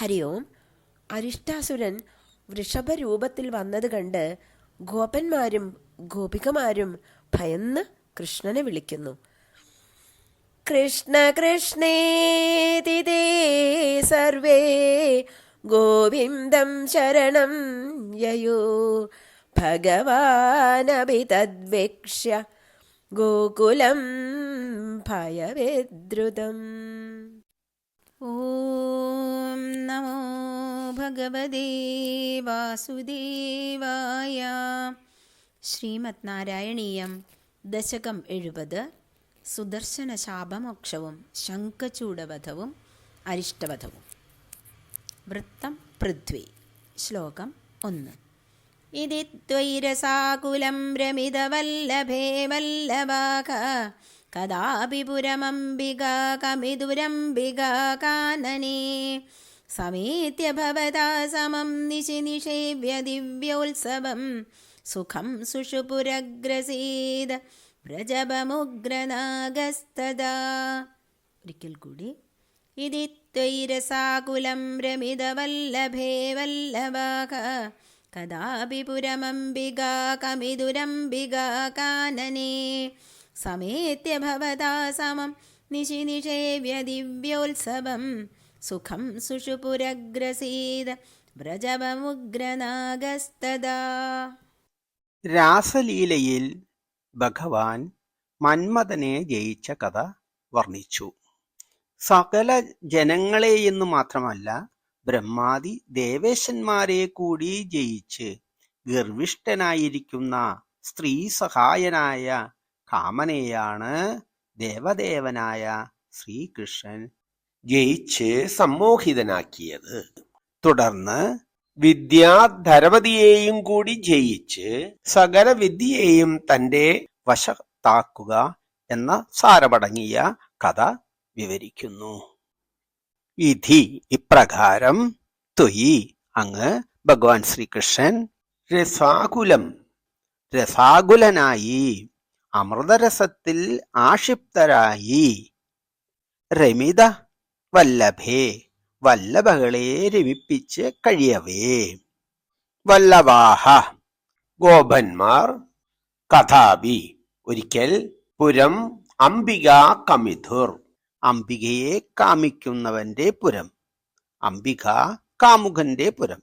ഹരി ഓം അരിഷ്ടാസുരൻ വൃഷഭരൂപത്തിൽ വന്നത് കണ്ട് ഗോപന്മാരും ഗോപികമാരും ഭയന്ന് കൃഷ്ണനെ വിളിക്കുന്നു. കൃഷ്ണ കൃഷ്ണേതി തേ സർവേ ഗോവിന്ദം ശരണം യയോ. ഭഗവാനഭി തദ്വേക്ഷ്യ ഗോകുലം ഭയവേദ്രുതം. ॐ നമോ ഭഗവതേ വാസുദേവായ ശ്രീമത് നാരായണീയം ദശകം എഴുപത് സുദർശന ശാപമോക്ഷവും ശംഖചൂടവധവും അരിഷ്ടവധവും. വൃത്തം പൃഥ്വി ശ്ലോകം ഒന്ന്. ഇതി ത്വൈരസാകുലം രമിതവല്ലഭേ വല്ലഭാക കഥാപി കമിതുരംബിക കാനനേ. സമേത്യ ഭവതാ സമം നിശി നിഷേവ്യ ദിവ്യോത്സവം സുഖം സുഷുപുരഗ്രസീത വ്രജപമുഗ്രനാഗസ്തദാ ഒരിക്കൽ കൂടി. ഇതി ത്വൈരസാകുലം രമിതവല്ലഭേ വല്ലഭാക. കഥാപി പുരമംബികാ കമിതുരംബികാ കാനനേ. സമേത്യ ഭവതാ സമം നിശി നിഷേവ്യ ദിവ്യോത്സവം സുഖം സുഷുപുരഗ്രസീത വ്രജപമുഗ്രനാഗസ്തദാ. രാസലീലയിൽ ഭഗവാൻ മന്മഥനെ ജയിച്ച കഥ വർണിച്ചു. സകല ജനങ്ങളെയെന്നു മാത്രമല്ല ബ്രഹ്മാദി ദേവേശന്മാരെ കൂടി ജയിച്ച് ഗർവിഷ്ഠനായിരിക്കുന്ന സ്ത്രീ സഹായനായ കാമനെയാണ് ദേവദേവനായ ശ്രീകൃഷ്ണൻ ജയിച്ച് സമ്മോഹിതനാക്കിയത്. തുടർന്ന് വിദ്യാധരപതിയെയും കൂടി ജയിച്ച് സകല വിദ്യയെയും തന്റെ വശത്താക്കുക എന്ന സാരമടങ്ങിയ കഥ വിവരിക്കുന്നു. വിധി ഇപ്രകാരം. തൊയി അങ്ങ് ഭഗവാൻ ശ്രീകൃഷ്ണൻ. രസാകുലം. രസാകുലനായി. അമൃതരസത്തിൽ ആക്ഷിപ്തരായി. രമിത വല്ലഭേ വല്ലഭകളെ രമിപ്പിച്ച് കഴിയവേ. വല്ലവാഹ ഗോപന്മാർ കഥാപി ഒരിക്കൽ പുരം അംബിക കമിഥുർ. അംബികയെ കാമിക്കുന്നവന്റെ പുരം അംബിക കാമുകന്റെ പുരം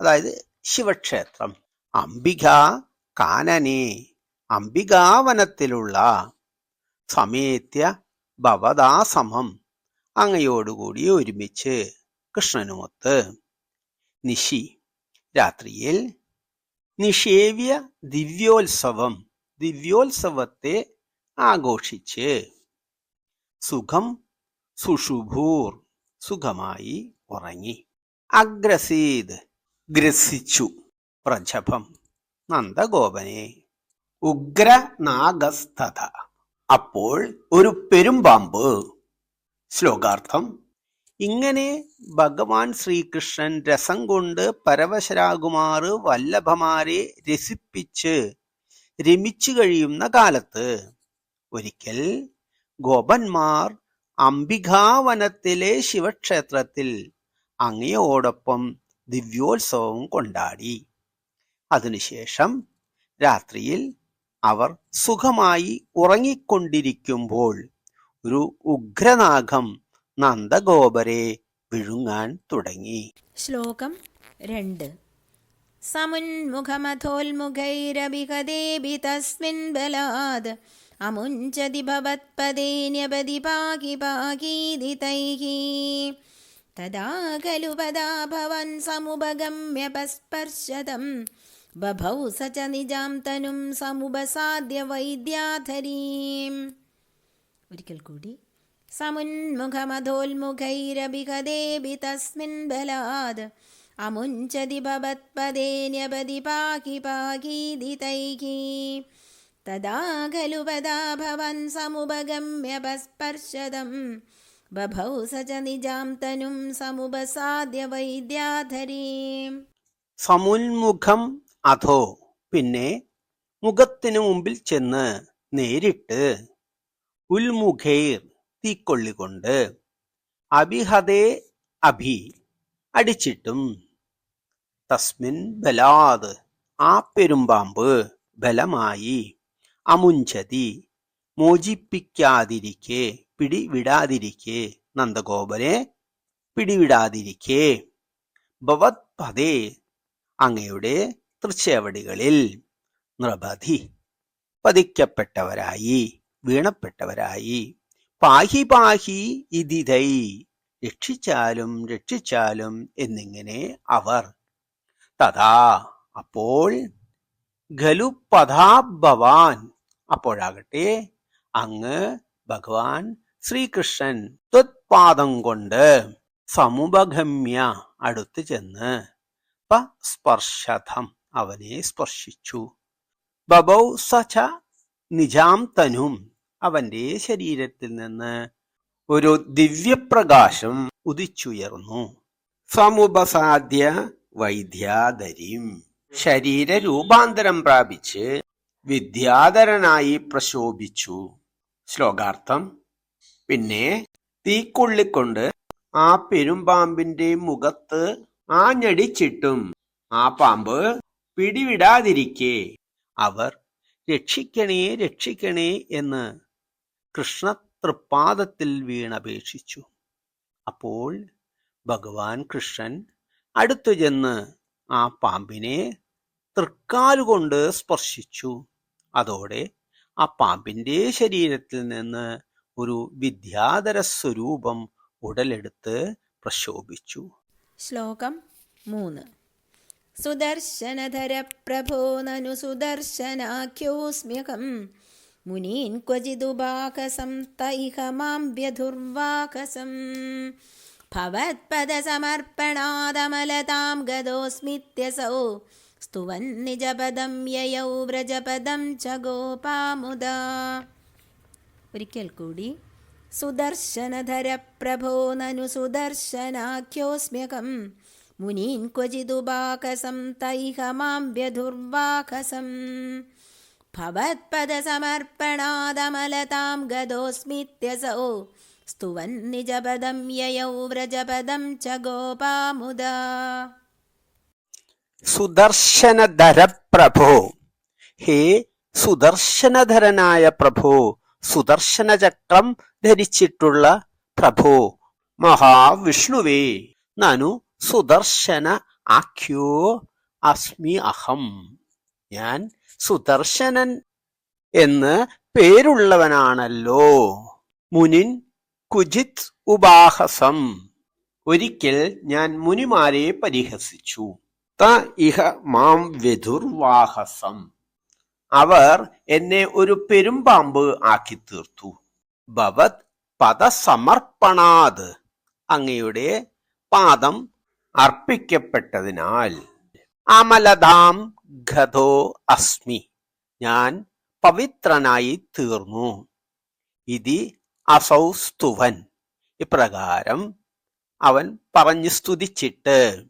അതായത് ശിവക്ഷേത്രം. അംബിക കാനനെ അംബികാവനത്തിലുള്ള സമേത്യ ഭവതാ സമം അങ്ങയോടുകൂടി ഒരുമിച്ച് കൃഷ്ണനുമൊത്ത്. നിശി രാത്രിയിൽ നിഷേവ്യ ദിവ്യോത്സവം ദിവ്യോത്സവത്തെ ആഘോഷിച്ച് സുഖം സുഷുഭൂർ സുഖമായി ഉറങ്ങി. അഗ്രസീത് ഗ്രസിച്ചു. പ്രജഭം നന്ദഗോപനെ ഉഗ്രനാഗസ്ഥത. അപ്പോൾ ഒരു പെരുമ്പാമ്പ് ശ്ലോകാർത്ഥം. ഇങ്ങനെ ഭഗവാൻ ശ്രീകൃഷ്ണൻ രസം കൊണ്ട് പരവശരാകുമാർ വല്ലഭമാരെ രസിപ്പിച്ച് രമിച്ചു കഴിയുന്ന കാലത്ത് ഒരിക്കൽ ഗോപന്മാർ അംബികാവനത്തിലെ ശിവക്ഷേത്രത്തിൽ അങ്ങയോടൊപ്പം ദിവ്യോത്സവം കൊണ്ടാടി. അതിനുശേഷം രാത്രിയിൽ അവർ സുഖമായി ഉറങ്ങിക്കൊണ്ടിരിക്കുമ്പോൾ ഒരു ഉഗ്രനാഗം നന്ദഗോപരെ വിഴുങ്ങാൻ തുടങ്ങി. ശ്ലോകം രണ്ട്. സമുന്മുഖമഥോന്മുഖൈരഭിഹദേവി തസ്മിൻ ബലാത് അമുഞ്ചതി ഭവത്പദേന്യപതി പാകി പാകീതി തൈः തദാ ഖലു പദാ ഭവൻ സമുപഗമ്യപസ്പർശതം ബഭൗ സ ച നിജാം തനും സമുപസാദ്യ വൈദ്യാധരീം. ഒരിക്കൽ കൂടി. സമുന്മുഖമധോന്മുഖൈരഭിഹദേവി തസ്മിൻ ബലാത്. അമുഞ്ചതി ഭവത്പദേന്യപതി പാകി പാകീതി തൈः തദാ ഖലു പദാ ഭവൻ സമുപഗമ്യപസ്പർശതം ബഭൗ സ ച നിജാം തനും സമുപസാദ്യ സമുന്മുഖം അധോ പിന്നെ മുഖത്തിനു മുമ്പിൽ ചെന്ന് നേരിട്ട് ഉൽമുഖേർ തീക്കൊള്ളികൊണ്ട് അഭിഹതേ അഭി അടിച്ചിട്ടും. തസ്മിൻ ബലാത് ആ പെരുമ്പാമ്പ് ബലമായി അമുഞ്ചതി മോചിപ്പിക്കാതിരിക്കെ പിടിവിടാതിരിക്കെ നന്ദഗോപനെ പിടിവിടാതിരിക്കെ. ഭവത് പതേ അങ്ങയുടെ തൃച്ചേവടികളിൽ നൃപതി പതിക്കപ്പെട്ടവരായി. വീണപ്പെട്ടവരായി. പാഹി പാഹി ഇതിതൈ രക്ഷിച്ചാലും രക്ഷിച്ചാലും എന്നിങ്ങനെ അവർ. തഥാ അപ്പോൾ ഖലു പഥാഭവാൻ അപ്പോഴാകട്ടെ അങ്ങ് ഭഗവാൻ ശ്രീകൃഷ്ണൻ ത്വത്പാദം കൊണ്ട് സമുപഗമ്യ അടുത്തു ചെന്ന് സ്പർശതം അവനെ സ്പർശിച്ചു. ബബൗ സച നിജാം തനും അവന്റെ ശരീരത്തിൽ നിന്ന് ഒരു ദിവ്യപ്രകാശം ഉദിച്ചുയർന്നു. സമുപസാദ്യ വൈദ്യാധരീം ശരീര രൂപാന്തരം പ്രാപിച്ച് വിദ്യാധരനായി പ്രശോഭിച്ചു. ശ്ലോകാർത്ഥം പിന്നെ തീക്കൊള്ളിക്കൊണ്ട് ആ പെരുമ്പാമ്പിന്റെ മുഖത്ത് ആഞ്ഞടിച്ചിട്ടും ആ പാമ്പ് പിടിവിടാതിരിക്കെ. അവർ രക്ഷിക്കണേ രക്ഷിക്കണേ എന്ന് കൃഷ്ണ തൃപ്പാദത്തിൽ വീണപേക്ഷിച്ചു. അപ്പോൾ ഭഗവാൻ കൃഷ്ണൻ അടുത്തു ചെന്ന് ആ പാമ്പിനെ തൃക്കാലുകൊണ്ട് സ്പർശിച്ചു. അതോടെ ആ പാമ്പിന്റെ ശരീരത്തിൽ നിന്ന് ഒരു വിദ്യാധര സ്വരൂപം ഉടലെടുത്ത് പ്രശോഭിച്ചു. ശ്ലോകം മൂന്ന്. സുദർശനധര പ്രഭോ നനു സുദർശനാഖ്യോസ്മ്യകം മുനീൻ ക്വചിദുപാകസം തൈഹ മാം വ്യധുർവാകസം ഭവത്പദസമർപ്പണാദമലതാം ഗതോസ്മിത്യസൗ സ്തുവൻ നിജപദം യയൗ വ്രജപദം ച ഗോപാമുദ. ഒരിക്കൽ കൂടി സുദർശനധര പ്രഭോ നനു സുദർശനാഖ്യോസ്മ്യകം മുനീൻ ക്വചിദുപാകസം തൈഹ മാം വ്യധുർവാകസം. ഭവത്പദസമർപ്പണാദമലതാം ഗതോസ്മിത്യസൗ സ്തുവൻ നിജപദം യയൗ വ്രജപദം ച ഗോപാമുദാ. സുദർശനധര പ്രഭോ ഹേ സുദർശനധരനായ പ്രഭോ സുദർശനചക്രം ധരിച്ചിട്ടുള്ള പ്രഭോ. മഹാവിഷ്ണുവേ നനു സുദർശന ആഖ്യോ അസ്മി അഹം. ഞാൻ സുദർശനൻ എന്ന് പേരുള്ളവനാണല്ലോ. മുനിൻ കുജിത് ഉപാഹസം. ഒരിക്കൽ ഞാൻ മുനിമാരെ പരിഹസിച്ചു. ത ഇഹ മാം വ്യധുർവാഹസം അവർ എന്നെ ഒരു പെരുമ്പാമ്പ് ആക്കി തീർത്തു ഭവത് പദസമർപ്പണാത്. അങ്ങയുടെ പാദം അർപ്പിക്കപ്പെട്ടതിനാൽ അമലതാം ഗതോ അസ്മി. ഞാൻ പവിത്രനായി തീർന്നു. ഇതി അസൗ സ്തുവൻ. ഇപ്രകാരം അവൻ പറഞ്ഞു സ്തുതിച്ചിട്ട്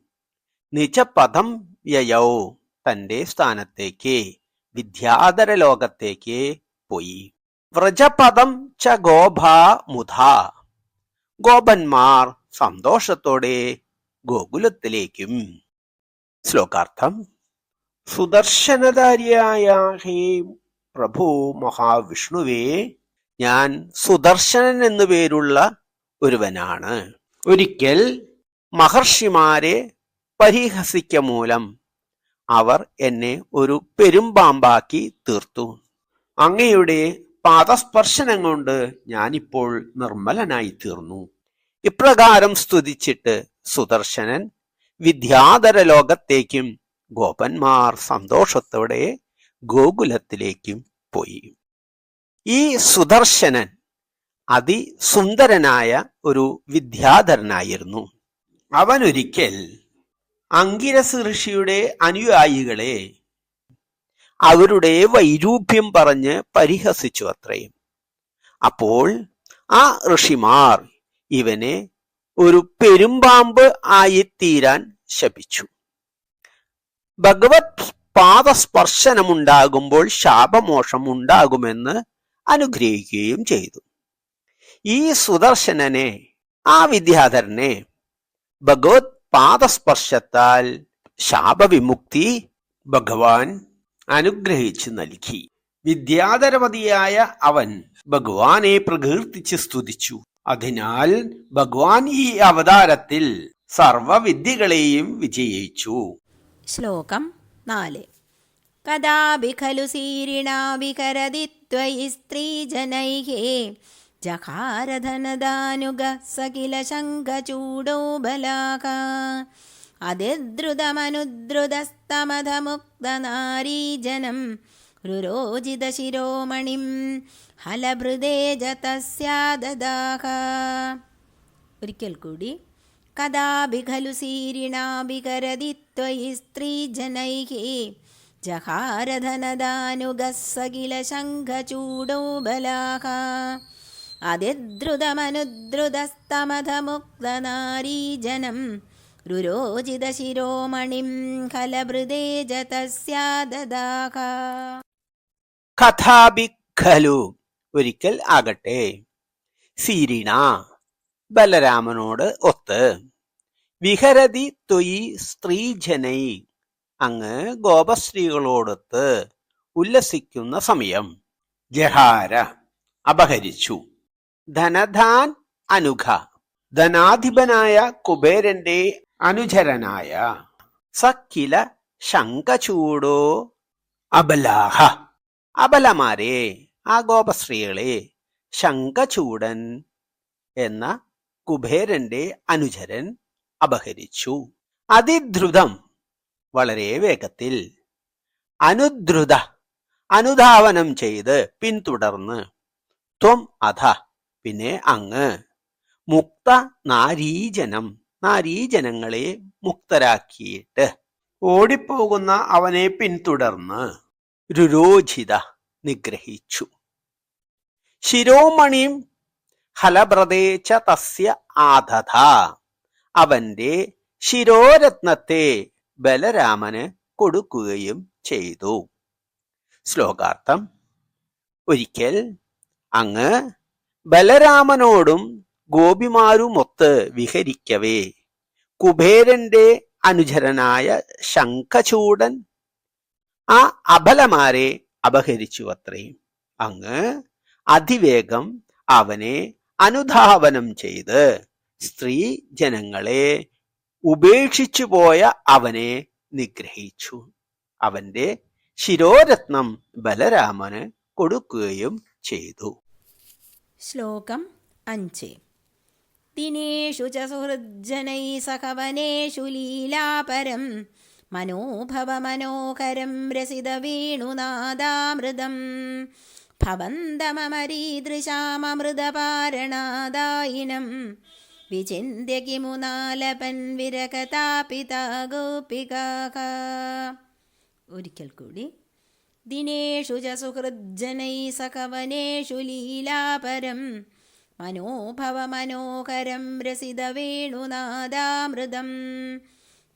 നിജപദം യയൗ തന്റെ സ്ഥാനത്തേക്ക് വിദ്യാധര ലോകത്തേക്ക് പോയി. വ്രജപദം ച ഗോഭാ മുധ. ഗോപന്മാർ സന്തോഷത്തോടെ ഗോകുലത്തിലേക്കും. ശ്ലോകാർത്ഥം സുദർശനധാരിയായ ഹേ പ്രഭു മഹാവിഷ്ണുവേ ഞാൻ സുദർശനൻ എന്നു പേരുള്ള ഒരുവനാണ്. ഒരിക്കൽ മഹർഷിമാരെ പരിഹസിക്ക മൂലം അവർ എന്നെ ഒരു പെരുമ്പാമ്പാക്കി തീർത്തു. അങ്ങയുടെ പാദസ്പർശനം കൊണ്ട് ഞാനിപ്പോൾ നിർമ്മലനായി തീർന്നു. ഇപ്രകാരം സ്തുതിച്ചിട്ട് സുദർശനൻ വിദ്യാധര ലോകത്തേക്കും ഗോപന്മാർ സന്തോഷത്തോടെ ഗോകുലത്തിലേക്കും പോയി. ഈ സുദർശനൻ അതിസുന്ദരനായ ഒരു വിദ്യാധരനായിരുന്നു. അവനൊരിക്കൽ അങ്കിരസ് ഋഷിയുടെ അനുയായികളെ അവരുടെ വൈരൂപ്യം പറഞ്ഞ് പരിഹസിച്ചു അത്രയും. അപ്പോൾ ആ ഋഷിമാർ ഇവനെ ഒരു പെരുമ്പാമ്പ് ആയിത്തീരാൻ ശപിച്ചു. ഭഗവത് പാദസ്പർശനമുണ്ടാകുമ്പോൾ ശാപമോഷം ഉണ്ടാകുമെന്ന് അനുഗ്രഹിക്കുകയും ചെയ്തു. ഈ സുദർശനനെ ആ വിദ്യാധരനെ ഭഗവത് പാദസ്പർശത്താൽ ശാപവിമുക്തി ഭഗവാൻ അനുഗ്രഹിച്ചു നൽകി. വിദ്യാധരമതിയായ അവൻ ഭഗവാനെ പ്രകീർത്തിച്ച് സ്തുതിച്ചു. അതിനാൽ ഭഗവാൻ ഈ അവതാരത്തിൽ സർവവിദ്യകളെയും വിജയിച്ചു. ശ്ലോകം നാല്. കഥാപി ഖലു സീരിണാ വികരതി ത്വയി സ്ത്രീജനൈः ജഹാരധനദാനുഗ സകില ശങ്കചൂടോ ബലാക അതിദ്രുതമനുദ്രുതസ്തമധമുക്തനാരീജനം രുരോജിതശിരോമണിം ഹലഭൃദേ ഒരിക്കൽ കൂടി. കഥാപി ഖലു സീരിണാഭികരതി ത്വയി സ്ത്രീജനൈः ജഹാരധനദാനുഗः സകില ശംഖചൂടോ ബലാഹ അതിദ്രുതമനുദ്രുതസ്തമധമുക്തനാരീജനം. രുരോജിതശിരോമണിം ഹലഭൃദേ ജതസ്യാദദാഹ. കഥാപി ഖലു ഒരിക്കൽ ആകട്ടെ. സീരിണ. ബലരാമനോട് ഒത്ത്. വിഹരതി തൊയി സ്ത്രീജനൈ. അങ്ങ് ഗോപസ്ത്രീകളോടൊത്ത് ഉല്ലസിക്കുന്ന സമയം. ജഹാര. അപഹരിച്ചു. ധനധാൻ അനുഘ. ധനാധിപനായ കുബേരന്റെ അനുചരനായ. സക്കില ശങ്കചൂടോ അബലാഹ. അബലമാരെ. ആ ഗോപസ്ത്രീകളെ ശങ്കചൂടൻ എന്ന കുബേരന്റെ അനുചരൻ അപഹരിച്ചു. അതിദ്രുതം വളരെ വേഗത്തിൽ അനുദ്രുത അനുധാവനം ചെയ്ത് പിന്തുടർന്ന് ത്വം അധ പിന്നെ അങ്ങ് മുക്ത നാരീജനം നാരീജനങ്ങളെ മുക്തരാക്കിയിട്ട് ഓടിപ്പോകുന്ന അവനെ പിന്തുടർന്ന് രുരോചിത നിഗ്രഹിച്ചു. ശിരോമണിയും ഹലബ്രതേച്ച തസ്യ ആദധ. അവന്റെ ശിരോരത്നത്തെ ബലരാമന് കൊടുക്കുകയും ചെയ്തു. ശ്ലോകാർത്ഥം ഒരിക്കൽ അങ്ങ് ബലരാമനോടും ഗോപിമാരുമൊത്ത് വിഹരിക്കവേ. കുബേരന്റെ അനുചരനായ ശംഖചൂടൻ ആ അബലമാരെ അപഹരിച്ചു അത്രയും അങ്ങ് അതിവേഗം അവനെ അനുധാവനം ചെയ്ത് സ്ത്രീ ജനങ്ങളെ ഉപേക്ഷിച്ചു പോയ അവനെ നിഗ്രഹിച്ചു. അവന്റെ ശിരോരത്നം ബലരാമന് കൊടുക്കുകയും ചെയ്തു. ശ്ലോകം അഞ്ച്. ദിനേഷു ച സുഹൃജ്ജനൈ സഹവനേഷു ലീലാപരം മനോഭവമനോഹരം രസിതവേണുനാദാമൃതം ഭവന്തമമരീദൃശാമമൃതപാരണാദായിനം വിചിന്യ കിമുനാലപൻ വിരകതാപിതാ ഗോപികാക ഒരിക്കൽ കൂടി. ദിനേഷു ച സുഹൃജ്ജനൈ സഖവനേഷു ലീലാപരം മനോഭവമനോഹരം രസിതവേണുനാദാമൃതം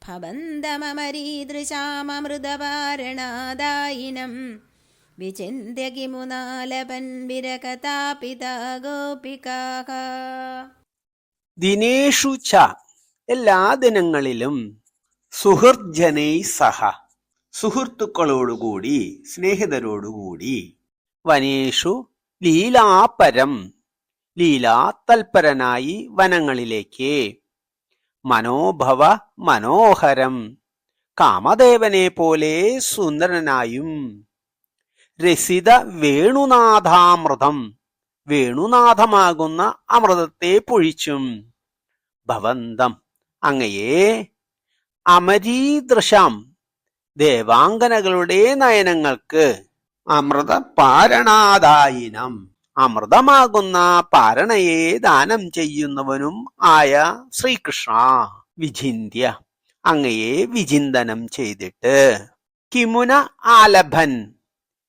ഭവന്തമമരീദൃശാമമൃതപാരണാദായിനം ദിനേഷു ച. എല്ലാ ദിനങ്ങളിലും സുഹൃജനൈ സഹ. സുഹൃത്തുക്കളോടുകൂടി സ്നേഹിതരോടുകൂടി. വനേഷു ലീലാപരം ലീലാ തൽപരനായി വനങ്ങളിലേക്ക്. മനോഭവ മനോഹരം. കാമദേവനെ പോലെ സുന്ദരനായും രസിത വേണുനാഥാമൃതം. വേണുനാഥമാകുന്ന അമൃതത്തെ പൊഴിച്ചും. ഭവന്തം. അങ്ങയെ. അമരീദൃശാം. ദേവാംഗനകളുടെ നയനങ്ങൾക്ക്. അമൃത പാരണാദായിനം അമൃതമാകുന്ന പാരണയെ ദാനം ചെയ്യുന്നവനും ആയ ശ്രീകൃഷ്ണ. വിചിന്യ അങ്ങയെ വിചിന്തനം ചെയ്തിട്ട്. കിമുന ആലഭൻ.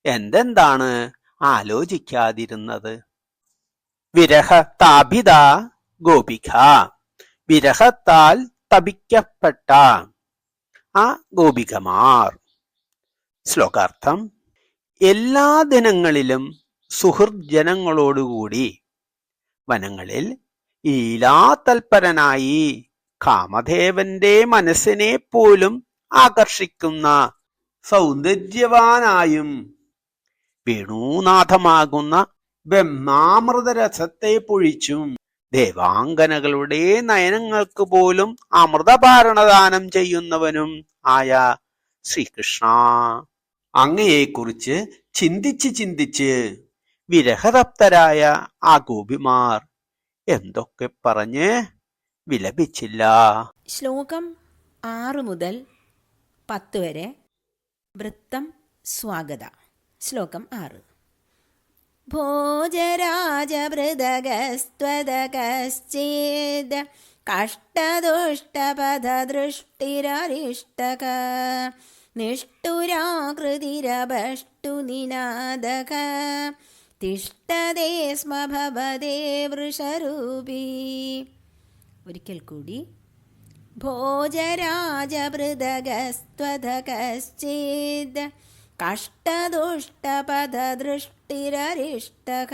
എന്തെന്താണ് ആലോചിക്കാതിരുന്നത്? വിരഹ താപിത ഗോപിക. വിരഹത്താൽ തപിക്കപ്പെട്ട ആ ഗോപികമാർ. ശ്ലോകാർത്ഥം എല്ലാ ദിനങ്ങളിലും സുഹൃജനങ്ങളോടുകൂടി വനങ്ങളിൽ ലീലാതൽപരനായി കാമദേവന്റെ മനസ്സിനെ പോലും ആകർഷിക്കുന്ന സൗന്ദര്യവാനായും വേണൂനാഥമാകുന്ന ബ്രഹ്മാമൃതരസത്തെ പൊഴിച്ചും ദേവാംഗനകളുടെ നയനങ്ങൾക്ക് പോലും അമൃതപാരണദാനം ചെയ്യുന്നവനും ആയ ശ്രീകൃഷ്ണ. അങ്ങയെക്കുറിച്ച് ചിന്തിച്ച് ചിന്തിച്ച് വിരഹതപ്തരായ ആ ഗോപിമാർ എന്തൊക്കെ പറഞ്ഞ് വിലപിച്ചില്ല. ശ്ലോകം ആറ് മുതൽ പത്ത് വരെ. വൃത്തം സ്വാഗത. ശ്ലോകം ആറ്. ഭോജരാജഭൃതകസ്ത്വതകശ്ചേത് കഷ്ടദുഷ്ടപഥദൃഷ്ടിരരിഷ്ടക നിഷ്ഠുരാകൃതിരഭഷ്ടു നിനാദക. തിഷ്ടതേ സ്മ ഭവതേ വൃഷരൂപീ. ഒരിക്കൽ കൂടി. ഭോജരാജഭൃതകസ്ത്വതകശ്ചേത് കഷ്ടദുഷ്ടപഥദൃഷ്ടിരരിഷ്ടക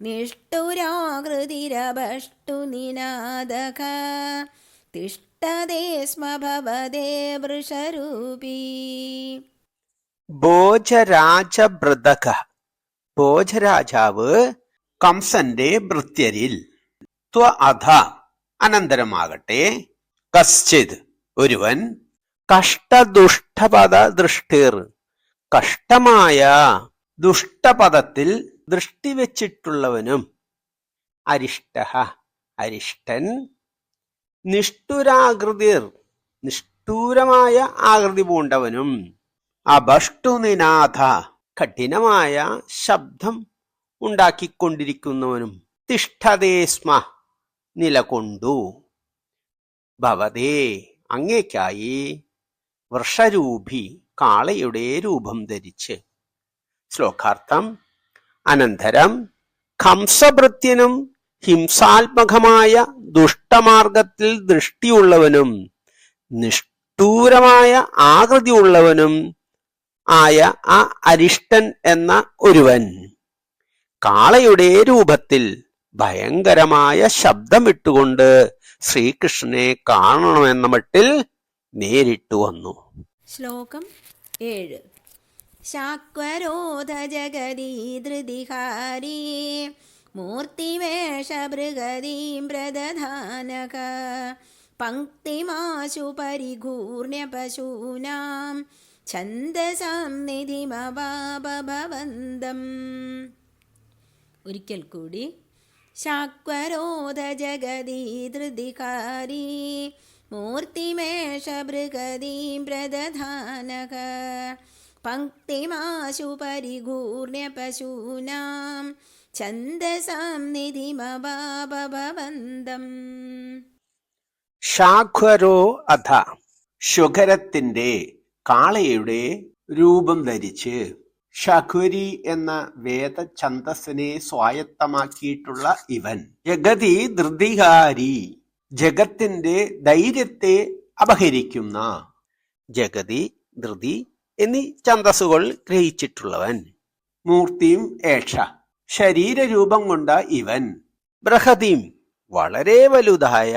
നിഷ്ഠുരാകൃതിരഭഷ്ടു നിനാദക. തിഷ്ടതേ സ്മ ഭവതേ വൃഷരൂപീ. ഭോജരാജഭൃതക ഭോജരാജാവ് കംസന്റെ ഭൃത്യരിൽ ത്വ അധ അനന്തരമാകട്ടെ. കശ്ചിത് ഒരുവൻ കഷ്ടദുഷ്ടപദ ദൃഷ്ടിർ കഷ്ടമായ ദുഷ്ടപദത്തിൽ ദൃഷ്ടി വച്ചിട്ടുള്ളവനും അരിഷ്ട അരിഷ്ടൻ. നിഷ്ഠുരാകൃതിർ നിഷ്ഠൂരമായ ആകൃതി പൂണ്ടവനും അഭഷ്ടുനിനാഥ കഠിനമായ ശബ്ദം ഉണ്ടാക്കിക്കൊണ്ടിരിക്കുന്നവനും തിഷ്ഠതേ സ്മ നിലകൊണ്ടു. ഭവതേ അങ്ങേക്കായി വൃഷരൂപി കാളയുടെ രൂപം ധരിച്ച്. ശ്ലോകാർത്ഥം അനന്തരം കംസഭൃത്യനും ഹിംസാത്മകമായ ദുഷ്ടമാർഗത്തിൽ ദൃഷ്ടിയുള്ളവനും നിഷ്ഠൂരമായ ആകൃതിയുള്ളവനും ആയ ആ അരിഷ്ടൻ എന്ന ഒരുവൻ. കാളയുടെ രൂപത്തിൽ ഭയങ്കരമായ ശബ്ദമിട്ടുകൊണ്ട് ശ്രീകൃഷ്ണനെ കാണണമെന്ന മട്ടിൽ നേരിട്ടു വന്നു. ശ്ലോകം ഏഴ്. ശാക്വരോധ ജഗദീധൃതിഹാരീ മൂർത്തിവേഷഭൃഗതീം പ്രദധാനക പങ്ക്തിമാശു പരിഘൂർണ്യ പശൂനാം ഛന്ദസാം നിധിമവാപഭവന്തം ഒരിക്കൽ കൂടി ശാക്വരോധ ജഗദീധൃതികാരീ മൂർത്തിമേഷഭൃഗതീം പ്രദധാനക. പങ്ക്തിമാശു പരിഗൂർണ്യ പശൂനാം ഛന്ദസാം നിധിമവാപഭവന്തം ശാഖരോ അധ ശുഖരത്തിന്റെ കാളയുടെ രൂപം ധരിച്ച് ശഖുരി എന്ന വേദ സ്വായത്തമാക്കിയിട്ടുള്ള ഇവൻ. ജഗതി ധൃതികാരി ജഗത്തിന്റെ ധൈര്യത്തെ അപഹരിക്കുന്ന ജഗതി ധൃതി എന്നീ ഛന്ദസ്സുകൾ ഗ്രഹിച്ചിട്ടുള്ളവൻ. മൂർത്തിയും ഏഷ ശരീരരൂപം കൊണ്ട ഇവൻ. ബ്രഹദീം വളരെ വലുതായ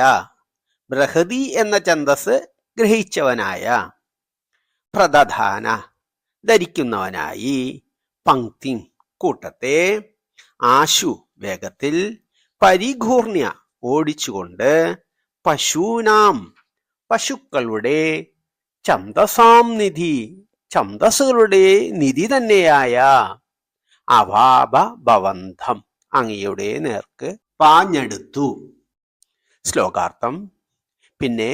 ബ്രഹദി എന്ന ഛന്ദസ് ഗ്രഹിച്ചവനായ പ്രദധാന ധരിക്കുന്നവനായി പങ്ക്തി കൂട്ടത്തെ ആശു വേഗത്തിൽ പരിഘൂർണ്യ ഓടിച്ചുകൊണ്ട് പശൂനാം പശുക്കളുടെ ചന്തസാം നിധി ഛന്ദസ്സുകളുടെ നിധി തന്നെയായ അവാപ ഭവന്ധം അങ്ങയുടെ നേർക്ക് പാഞ്ഞെടുത്തു. ശ്ലോകാർത്ഥം പിന്നെ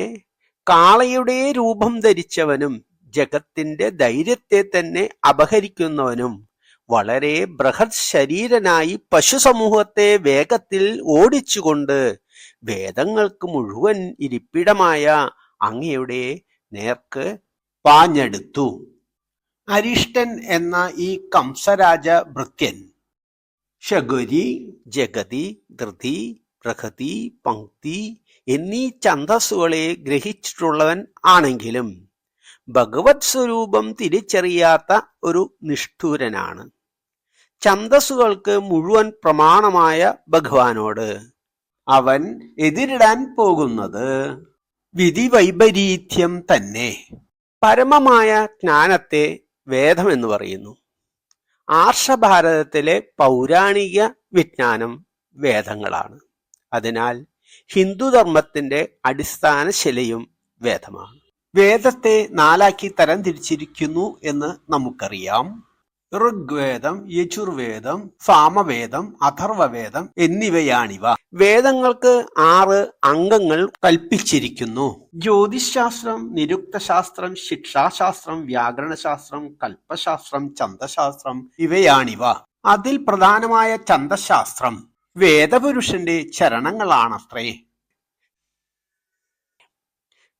കാളയുടെ രൂപം ധരിച്ചവനും ജഗത്തിന്റെ ധൈര്യത്തെ തന്നെ അപഹരിക്കുന്നവനും വളരെ ബൃഹത് ശരീരനായി പശു സമൂഹത്തെ വേഗത്തിൽ ഓടിച്ചുകൊണ്ട് വേദങ്ങൾക്ക് മുഴുവൻ ഇരിപ്പിടമായ അങ്ങയുടെ നേർക്ക് പാഞ്ഞെടുത്തു. അരിഷ്ടൻ എന്ന ഈ കംസരാജ ഭൃത്യൻ ശകുരി ജഗതി ധൃതി പ്രഹതി പങ്ക്തി എന്നീ ഛന്ദസ്സുകളെ ഗ്രഹിച്ചിട്ടുള്ളവൻ ആണെങ്കിലും ഭഗവത് സ്വരൂപം തിരിച്ചറിയാത്ത ഒരു നിഷ്ഠൂരനാണ്. ഛന്ദസ്സുകൾക്ക് മുഴുവൻ പ്രമാണമായ ഭഗവാനോട് അവൻ എതിരിടാൻ പോകുന്നത്. വിധി വിധിവൈപരീത്യം തന്നെ. പരമമായ ജ്ഞാനത്തെ എന്ന് പറയുന്നു. ആർഷഭാരതത്തിലെ പൗരാണിക വിജ്ഞാനം വേദങ്ങളാണ്. അതിനാൽ ഹിന്ദുധർമ്മത്തിന്റെ അടിസ്ഥാന ശിലയും വേദമാണ്. വേദത്തെ നാലാക്കി തരം തിരിച്ചിരിക്കുന്നു എന്ന് നമുക്കറിയാം. ഋഗ്വേദം യജുർവേദം സാമവേദം അഥർവവേദം എന്നിവയാണിവ. വേദങ്ങൾക്ക് ആറ് അംഗങ്ങൾ കൽപ്പിച്ചിരിക്കുന്നു. ജ്യോതിശാസ്ത്രം നിരുക്തശാസ്ത്രം ശിക്ഷാശാസ്ത്രം വ്യാകരണശാസ്ത്രം കൽപ്പശാസ്ത്രം ചന്തശാസ്ത്രം ഇവയാണിവ. അതിൽ പ്രധാനമായ ചന്തശാസ്ത്രം വേദപുരുഷന്റെ ചരണങ്ങളാണത്രേ.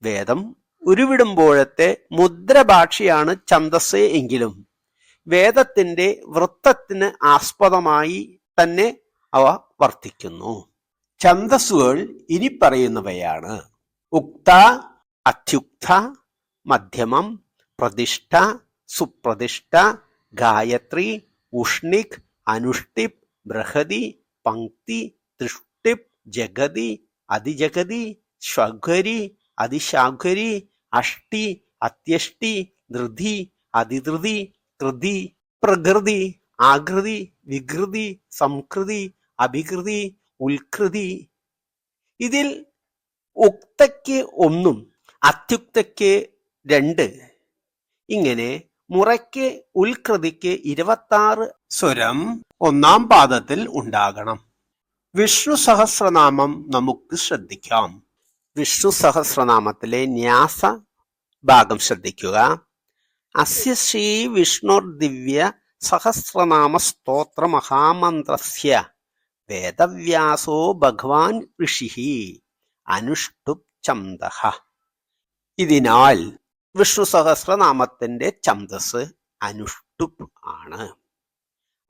വേദം ഉരുവിടുമ്പോഴത്തെ മുദ്രഭാഷയാണ് ഛന്ദസ് എങ്കിലും. വേദത്തിന്റെ വൃത്തത്തിന് ആസ്പദമായി തന്നെ അവ വർത്തിക്കുന്നു. ഛന്ദസ്സുകൾ ഇനി പറയുന്നവയാണ് ഉക്ത അത്യുക്ത മധ്യമം പ്രതിഷ്ഠ സുപ്രതിഷ്ഠ ഗായത്രി ഉഷ്ണിക് അനുഷ്ടിപ് ബൃഹതി പങ്ക്തി തൃഷ്ടിപ് ജഗതി അതിജഗതി ശ്വഖരി അതിശാഖരി അഷ്ടി അത്യഷ്ടി ധൃതി അതിധൃതി കൃതി പ്രകൃതി ആകൃതി വികൃതി സംകൃതി അഭികൃതി ഉൽകൃതി. ഇതിൽ ഉക്തയ്ക്ക് ഒന്നും അത്യുക്തയ്ക്ക് രണ്ട്. ഇങ്ങനെ മുറയ്ക്ക് ഉൽകൃതിക്ക് ഇരുപത്തി ആറ് സ്വരം ഒന്നാം പാദത്തിൽ ഉണ്ടാകണം. വിഷ്ണു സഹസ്രനാമം നമുക്ക് ശ്രദ്ധിക്കാം. വിഷ്ണു സഹസ്രനാമത്തിലെ ന്യാസ ഭാഗം ശ്രദ്ധിക്കുക. അസ്യ ശ്രീ വിഷ്ണുർ ദിവ്യ സഹസ്രനാമ സ്തോത്ര മഹാമന്ത്രസ്യ. വേദവ്യാസോ ഭഗവാൻ ഋഷിഹി അനുഷ്ടുപ് ചന്ദഹ ഇതിനാൽ വിഷ്ണു സഹസ്രനാമത്തിന്റെ ഛന്ദസ് അനുഷ്ടുപ് ആണ്.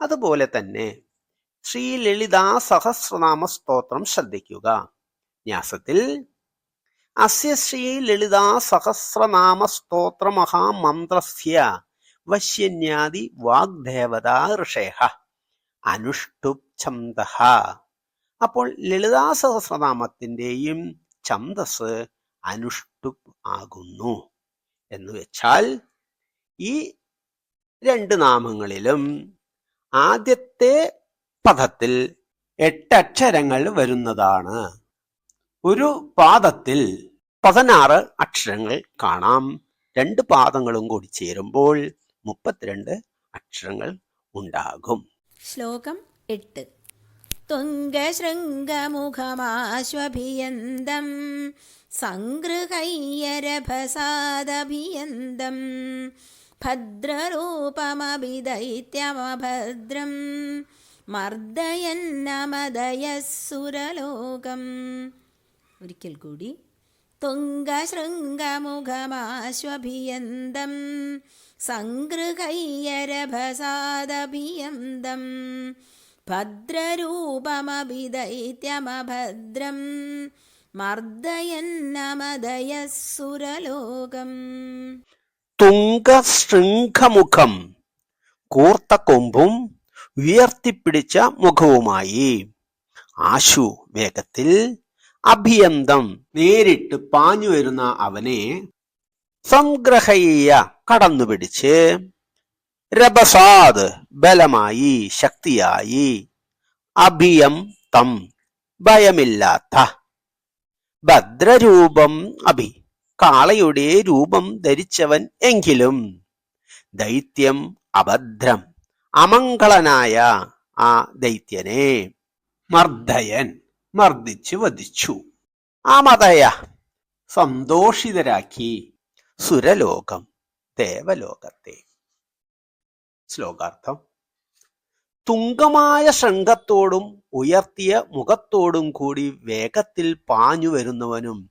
അതുപോലെ തന്നെ ശ്രീ ലളിതാ സഹസ്രനാമ സ്തോത്രം ശ്രദ്ധിക്കുക. ന്യാസത്തിൽ അസ്യ ശ്രീ ലളിതാ സഹസ്രനാമ സ്തോത്ര മഹാമന്ത്രസ്യ വശ്യന്യാദി വാഗ്ദേവതാ ഋഷേഹ അനുഷ്ടുപ്ഛന്ത അപ്പോൾ ലളിതാ സഹസ്രനാമത്തിന്റെയും ഛന്ദസ് അനുഷ്ടുപ് ആകുന്നു. എന്ന് വെച്ചാൽ ഈ രണ്ട് നാമങ്ങളിലും ആദ്യത്തെ പദത്തിൽ എട്ടക്ഷരങ്ങൾ വരുന്നതാണ്. ഒരു പാദത്തിൽ പതിനാറ് അക്ഷരങ്ങൾ കാണാം. രണ്ട് പാദങ്ങളും കൂടി ചേരുമ്പോൾ മുപ്പത്തിരണ്ട് അക്ഷരങ്ങൾ ഉണ്ടാകും. ശ്ലോകം എട്ട്. തുംഗശൃംഗമുഖമാശ്വഭിയന്തം സംഗൃഹയ്യരഭസാദഭിയന്തം ഭദ്രരൂപമഭിദൈത്യമഭദ്രം മർദ്ദയന്നമദയസുരലോകം ഒരിക്കൽ കൂടി. തുംഗശൃംഗമുഖമാശ്വഭിയന്തം സംഗൃഹയ്യരഭസാദഭിയന്തം. ഭദ്രരൂപമഭിദൈത്യമഭദ്രം. മർദ്ദയന്നമദയസുരലോകം തുംഗശൃംഖമുഖം കൂർത്ത കൊമ്പും ഉയർത്തിപ്പിടിച്ച മുഖവുമായി. ആശു വേഗത്തിൽ അഭിയന്തം. നേരിട്ട് പാഞ്ഞു വരുന്ന അവനെ സംഗ്രഹീയ കടന്നുപിടിച്ച് രഭസാദ് ബലമായി ശക്തിയായി അഭിയം തം ഭയമില്ലാത്ത ഭദ്രരൂപം അഭി കാളയുടെ രൂപം ധരിച്ചവൻ എങ്കിലും ദൈത്യം അഭദ്രം അമംഗളനായ ആ ദൈത്യനെ മർദ്ദയൻ. മർദ്ദിച്ചു വധിച്ചു. അമതയ സന്തോഷിതരാക്കി. സുരലോകം. ദേവലോകത്തെ. ശ്ലോകാർത്ഥം. തുങ്കമായ ശൃംഗത്തോടും ഉയർത്തിയ മുഖത്തോടും കൂടി വേഗത്തിൽ പാഞ്ഞു വരുന്നവനും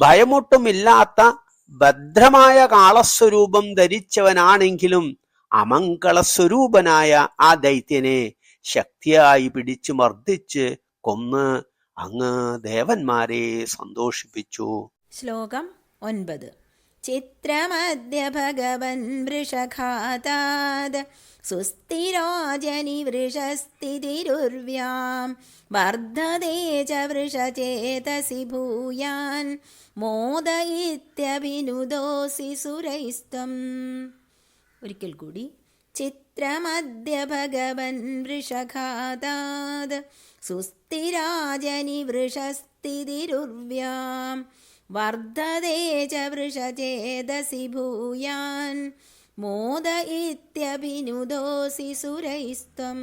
ഭയമൊട്ടുമില്ലാത്ത ഭദ്രമായ കാളസ്വരൂപം ധരിച്ചവനാണെങ്കിലും അമംഗളസ്വരൂപനായ ആ ദൈത്യനെ ശക്തിയായി പിടിച്ചു മർദ്ദിച്ച് കൊന്ന് അങ്ങ് ദേവന്മാരെ സന്തോഷിപ്പിച്ചു. ശ്ലോകം ഒൻപത്. ചിത്രമദ്യ ഭഗവൻ വൃഷഘാതാത്. സുസ്ഥിരോജനി വൃഷസ്ഥിതിരുർവ്യാം വർദ്ധതേ ച വൃഷചേതസി ഭൂയാൻ. മോദയിത്യഭിനുദോസി സുരൈസ്ത്വം. ഒരിക്കൽ കൂടി. ചിത്രമദ്യ ഭഗവൻ വൃഷഘാതാത്. സുസ്ഥിരാജനി വൃഷസ്ഥിതിരുർവ്യാം വർദ്ധതേ ച വൃഷചേതസി ഭൂയാൻ. മോദ ഇത്യഭിനുദോസി സുരൈസ്ത്വം.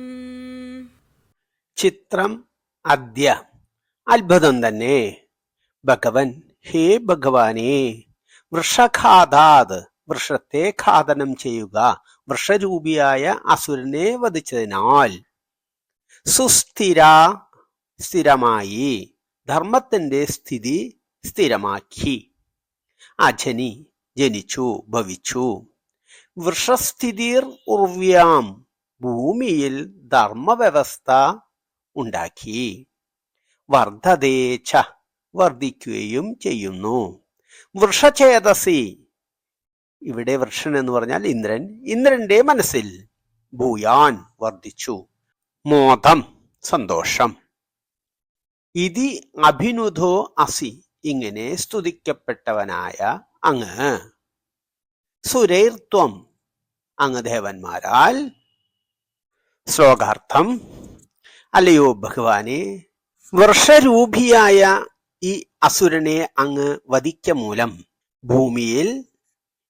ചിത്രം അദ്യ. അത്ഭുതം തന്നെ. ഭഗവൻ ഹേ ഭഗവാനെ വൃഷഘാതാത് വൃഷത്തെ ഘാതനം ചെയ്യുക വൃഷരൂപിയായ അസുരനെ വധിച്ചതിനാൽ സുസ്ഥിര സ്ഥിരമായി. ധർമ്മത്തിന്റെ സ്ഥിതി സ്ഥിരമാക്കി. അജനി ജനിച്ചു ഭവിച്ചു. വൃഷസ്ഥിതിർ ഉർവ്യാം ഭൂമിയിൽ ധർമ്മവ്യവസ്ഥ ഉണ്ടാക്കി. വർദ്ധതേച്ഛ വർദ്ധിക്കുകയും ചെയ്യുന്നു. വൃഷചേതസി ഇവിടെ വൃഷൻ എന്ന് പറഞ്ഞാൽ ഇന്ദ്രൻ. ഇന്ദ്രന്റെ മനസ്സിൽ ഭൂയാൻ വർദ്ധിച്ചു. മോദം സന്തോഷം. ഇതി അഭിനുധോ അസി ഇങ്ങനെ സ്തുതിക്കപ്പെട്ടവനായ അങ്ങ്. സുരൈർത്വം അങ്ങ് ദേവന്മാരാൽ. ശ്ലോകാർത്ഥം അല്ലയോ ഭഗവാനെ വർഷരൂപിയായ ഈ അസുരനെ അങ്ങ് വധിക്ക മൂലം ഭൂമിയിൽ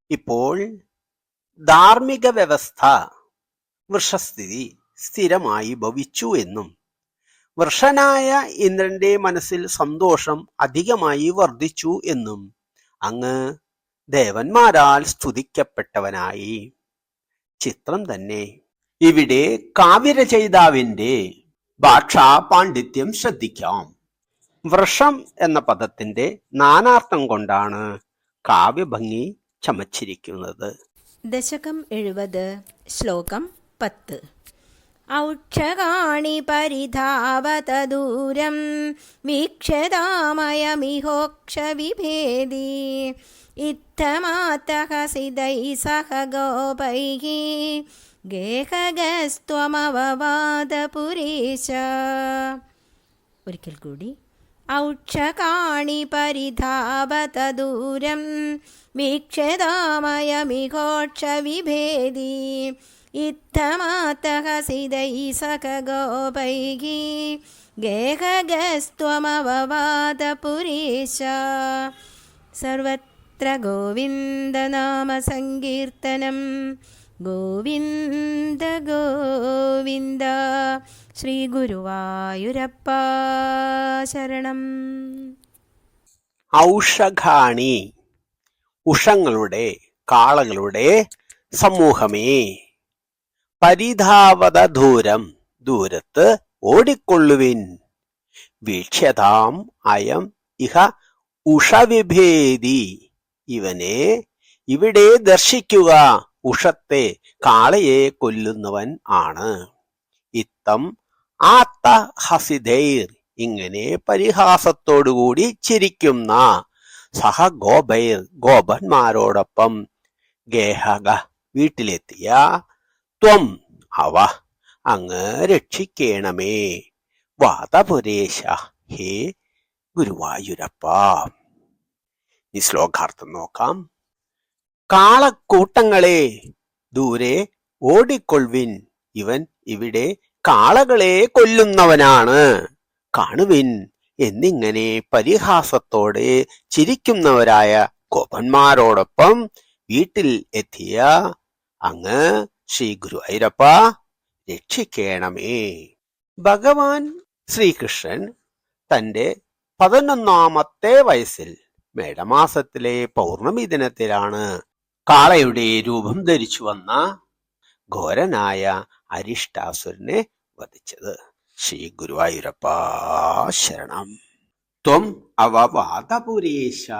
ഇപ്പോൾ ധാർമ്മിക വ്യവസ്ഥ വൃഷസ്ഥിതി സ്ഥിരമായി ഭവിച്ചു എന്നും. വൃഷനായ ഇന്ദ്രന്റെ മനസ്സിൽ സന്തോഷം അധികമായി വർദ്ധിച്ചു എന്നും. അങ്ങ് ദേവന്മാരാൽ സ്തുതിക്കപ്പെട്ടവനായി. ചിത്രം തന്നെ. ഇവിടെ കാവ്യരചയിതാവിന്റെ ഭാഷാ പാണ്ഡിത്യം ശ്രദ്ധിക്കാം. വൃഷം എന്ന പദത്തിന്റെ നാനാർത്ഥം കൊണ്ടാണ് കാവ്യഭംഗി ചമച്ചിരിക്കുന്നത്. ദശകം എഴുപത് ശ്ലോകം പത്ത്. ദൂരം വീക്ഷതാമയമിഹോക്ഷ വിഭേദി ഇത്തമാതഹസിതൈ സഹ ഗോപൈः ഗേഹഗസ്ത്വമവവാദപുരീശ. ഒരിക്കൽ കൂടി. ഔക്ഷകാണി പരിധാവത ദൂരം വീക്ഷതാമയമിഘോക്ഷ വിഭേദി ഇത്തമാത്തഹസിതൈ सिदै ഗോപൈः ഗേഹഗസ്ത്വമവവാദപുരീശ. സർവത്ര ഗോവിന്ദനാമസങ്കീർത്തനം. ഗോവിന്ദ ഗോവിന്ദ. ശ്രീ ഗുരുവായൂരപ്പ ശരണം. ഔഷഘാണി. ഉഷങ്ങളുടെ കാളകളുടെ സമൂഹമേ. പരിധാവത ദൂരം ദൂരത്ത് ഓടിക്കൊള്ളുവിൻ. വീക്ഷ്യതാം അയം ഇഹ ഉഷവിഭേദി. ഇവനെ ഇവിടെ ദർശിക്കുക. ഉഷത്തെ കാളയെ കൊല്ലുന്നവൻ ആണ്. ഇത്തം ആത്ത ഹസിദൈർ ഇങ്ങനെ പരിഹാസത്തോടുകൂടി ചിരിക്കുന്ന സഹ ഗോപൈർ ഗോപന്മാരോടൊപ്പം ഗേഹക വീട്ടിലെത്തിയ ത്വം. അവ അങ്ങ് രക്ഷിക്കേണമേ. വാതപുരേശ ഹേ ഗുരുവായൂരപ്പ. ഈ ശ്ലോകാർത്ഥം നോക്കാം. കാളക്കൂട്ടങ്ങളെ ദൂരെ ഓടിക്കൊള്ളുവിൻ. ഇവൻ ഇവിടെ കാളകളെ കൊല്ലുന്നവനാണ്. കാണുവിൻ. എന്നിങ്ങനെ പരിഹാസത്തോടെ ചിരിക്കുന്നവരായ കോപന്മാരോടൊപ്പം വീട്ടിൽ എത്തിയ അങ്ങ് ശ്രീ ഗുരു ഐരപ്പ രക്ഷിക്കണമേ. ഭഗവാൻ ശ്രീകൃഷ്ണൻ തന്റെ പതിനൊന്നാമത്തെ വയസ്സിൽ മേടമാസത്തിലെ പൗർണമി ദിനത്തിലാണ് കാളയുടെ രൂപം ധരിച്ചു വന്ന ഘോരനായ അരിഷ്ടാസുരനെ വധിച്ചത്. ശ്രീ ഗുരുവായൂരപ്പ ശരണം. ത്വം അവവാദപുരേശ